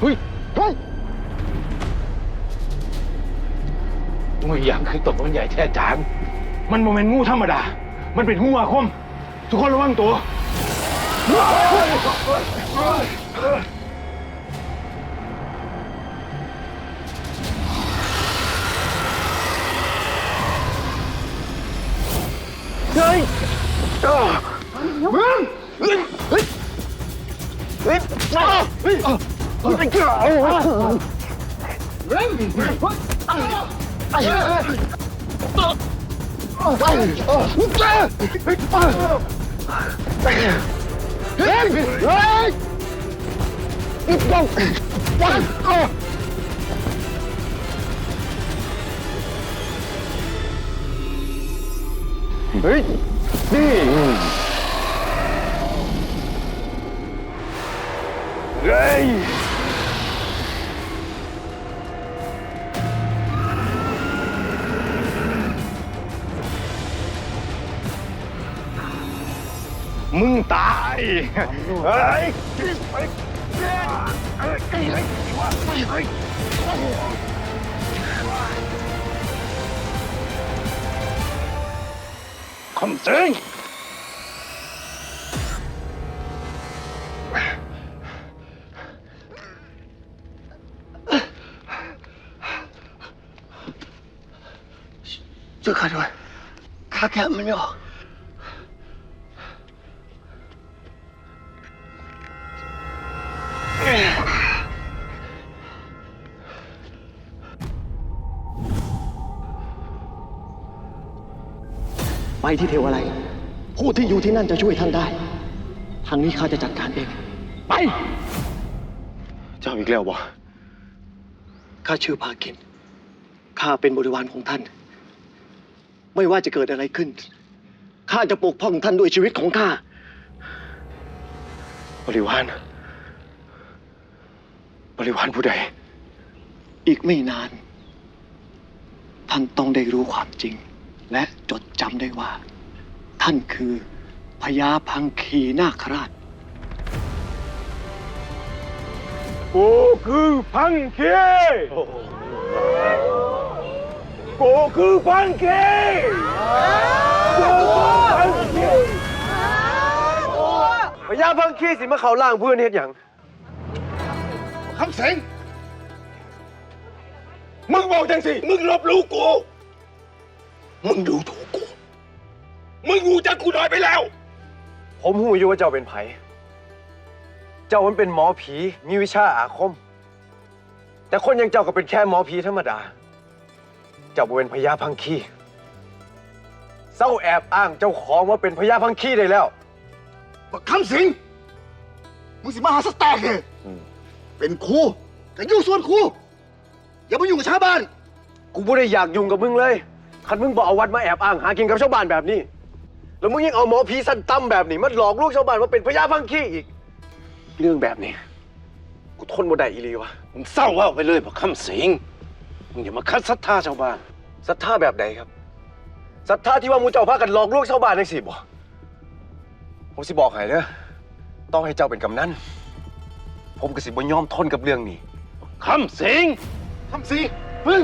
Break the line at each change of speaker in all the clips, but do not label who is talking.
เฮ้ยเฮ้ยงูอย่างคือตบมันใหญ่แท้จางมันโมเมนงูธรรมดา มันเป็นงูอาคม ทุกคนระวังตัว เฮ้ยมึง เฮ้ยมาเฮ้ยไปเกี่ยวเฮ้ยไอ้เฮ้ยไอ้เฮ้ยเฮ้ยอีกตรงวันอะเฮ้ยนี่ เฮ้ยมึงตายเฮ้ยเฮ้ยเฮ้ยเฮ้ยเฮ้ยเฮ้ยคำสิ ช่วยข้าด้วยข้าแกะมันไม่ออก
ไปที่เทวาลัยผู้ที่อยู่ที่นั่นจะช่วยท่านได้ ทางนี้ข้าจะจัดการเอง
ไป เจ้าอีกแล้ววะ
ข้าชื่อภาคิน ข้าเป็นบริวารของท่าน ไม่ว่าจะเกิดอะไรขึ้น ข้าจะปกป้องท่านด้วยชีวิตของข้า
บริวาร บริวารผู้ใด
อีกไม่นาน ท่านต้องได้รู้ความจริง และจดจำได้ว่า ท่านคือพญาพังคีนาคราช
กูคือพังเค กูคือพังเคกูคือพังเค
พญาพังคีสิมาเขาล่างเพื่อนเฮ็ดหยัง
คำเสงมึงบอกจังสิ มึงลบหลู่กู มึงดูถูกกู มึงงูจากกูน้อยไปแล้ว
ผมหูอยู่ว่าเจ้าเป็นไผ เจ้ามันเป็นหมอผี มีวิชาอาคม แต่คนอย่างเจ้าก็เป็นแค่หมอผีธรรมดา เจ้าบ่เป็นพญาพังคีเศร้าแอบอ้างเจ้าของว่าเป็นพญาพังคีได้แล้ว
บักคำสิงมึงสิมาหาสแต็กเนี่ยเป็นครูแต่อยู่ส่วนครูอย่ามายุ่งกับชาวบ้าน
กูไม่ได้อยากยุ่งกับมึงเลย คันมึงบอกเอาวัดมาแอบอ้างหากินกับชาวบ้านแบบนี้ แล้วมึงยังเอาหมอผีสั้นตั้มแบบนี้มาหลอกลวงชาวบ้านว่าเป็นพญาพังคีอีก เรื่องแบบนี้ กูทนบ่ได้อีหลีวะ
มึงเศร้าว่าไปเลยบอกคำสิง มึงอย่ามาคัดศรัทธาชาวบ้าน
ศรัทธาแบบใดครับศรัทธาที่ว่าหมูเจ้าพากันหลอกลวงชาวบ้านจังสิบ่ผมสิบอกให้เด้อต้องให้เจ้าเป็นกำนันผมก็สิบ่ยอมทนกับเรื่องนี้
คำสิง
คำสิงมึง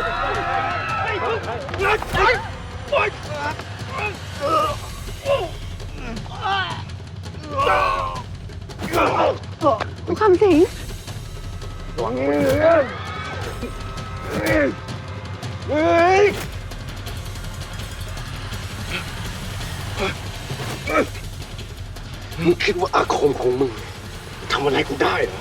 ค
มึงคิดว่าอาคมของมึงทำอะไรกูได้เหรอ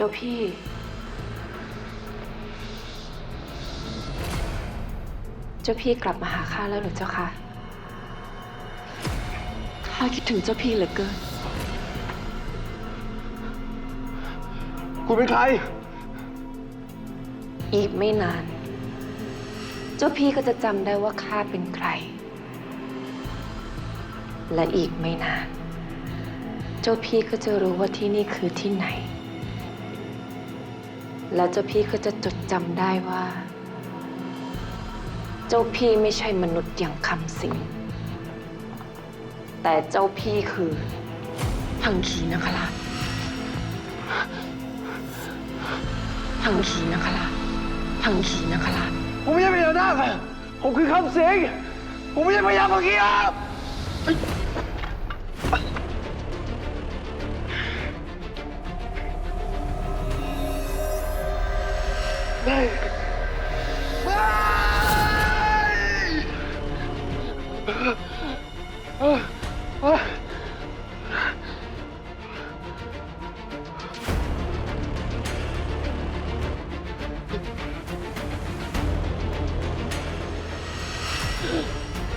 เจ้าพี่ เจ้าพี่กลับมาหาข้าแล้วเหรือเจ้าคะข้าคิดถึงเจ้าพี่เหลือเกิน
คุณเป็นใคร
อีกไม่นาน เจ้าพี่ก็จะจำได้ว่าข้าเป็นใคร และอีกไม่นาน เจ้าพี่ก็จะรู้ว่าที่นี่คือที่ไหน แล้วเจ้าพี่ก็จะจดจำได้ว่า เจ้าพี่ไม่ใช่มนุษย์อย่างคำสิง แต่เจ้าพี่คือพังคีนคราชพังคีนคราชพังคีนคราช
ผมไม่ใช่พญานาคอะผมคือคำสิง ผมไม่ใช่พญาพังคีครับ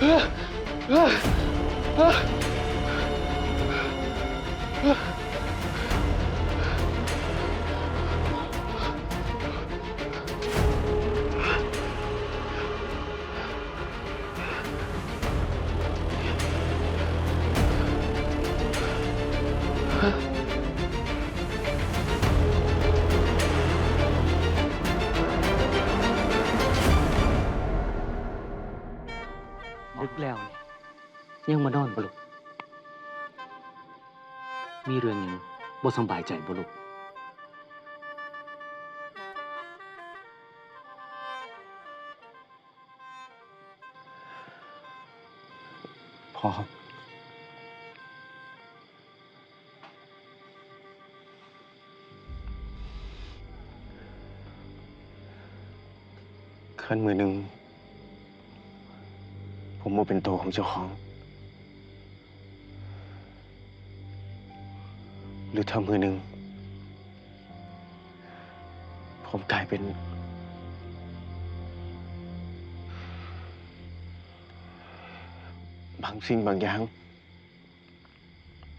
Ah, ah.
ดึกแล้วนี่ยังมานอนบ่ลูกมีเรื่องหยังบ่สำบายใจบ่ลูก
พ่อครับขั้นมือหนึ่ง ผมโมเป็นตัวของเจ้าของ หรือถ้ามือหนึ่ง ผมกลายเป็น บางสิ่งบางอย่าง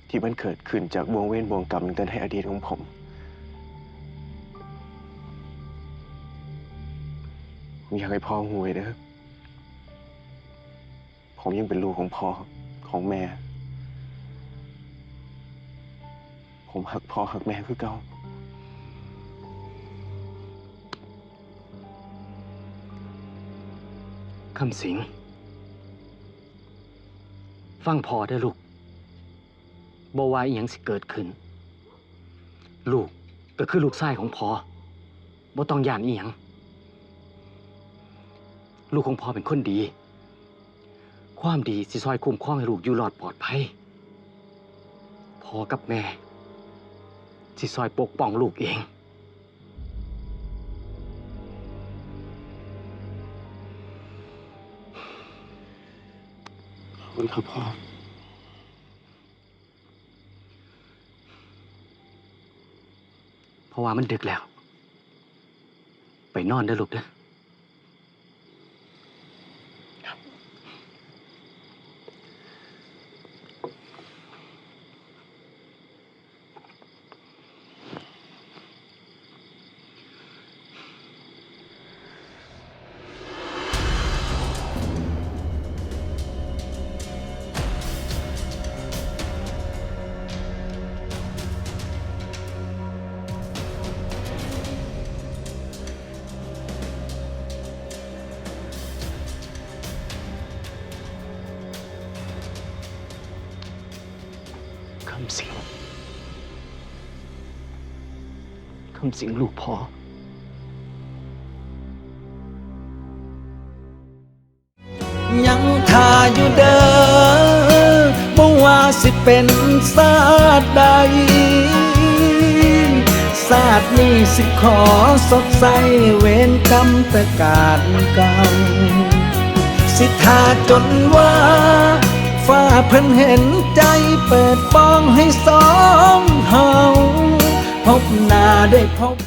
ที่มันเกิดขึ้นจากบวงเวรบวงกรรมตั้งแต่อดีตของผมผมอยากให้พ่อหวยนะครับ ผมยังเป็นลูกของพ่อของแม่ ผมหักพ่อหักแม่คือเก่า
คำสิง ฟังพ่อได้ลูกบ่ว่าอีหยังสิเกิดขึ้น ลูกก็คือลูกชายของพ่อบ่ต้องย่านอีหยัง ลูกของพ่อเป็นคนดี ความดีสิซอยคุ้มครองให้ลูกอยู่รอดปลอดภัยพ่อกับแม่สิซอยปกป้องลูกเอง
ขอบคุณครับพ่อ
เพราะว่ามันดึกแล้ว ไปนอนเด้อลูกเด้อ คำสิงคำสิงลูกพ่อ
ยังทาอยู่เด้อบ่ว่าสิเป็นศาสตร์ใดศาสตร์นี้สิขอสดใสเวรกรรมแต่การเก่าสิทาจนว่า ฟ้าเพิ่นเห็นใจเปิดป้องให้สองเฮาพบหน้าได้พบ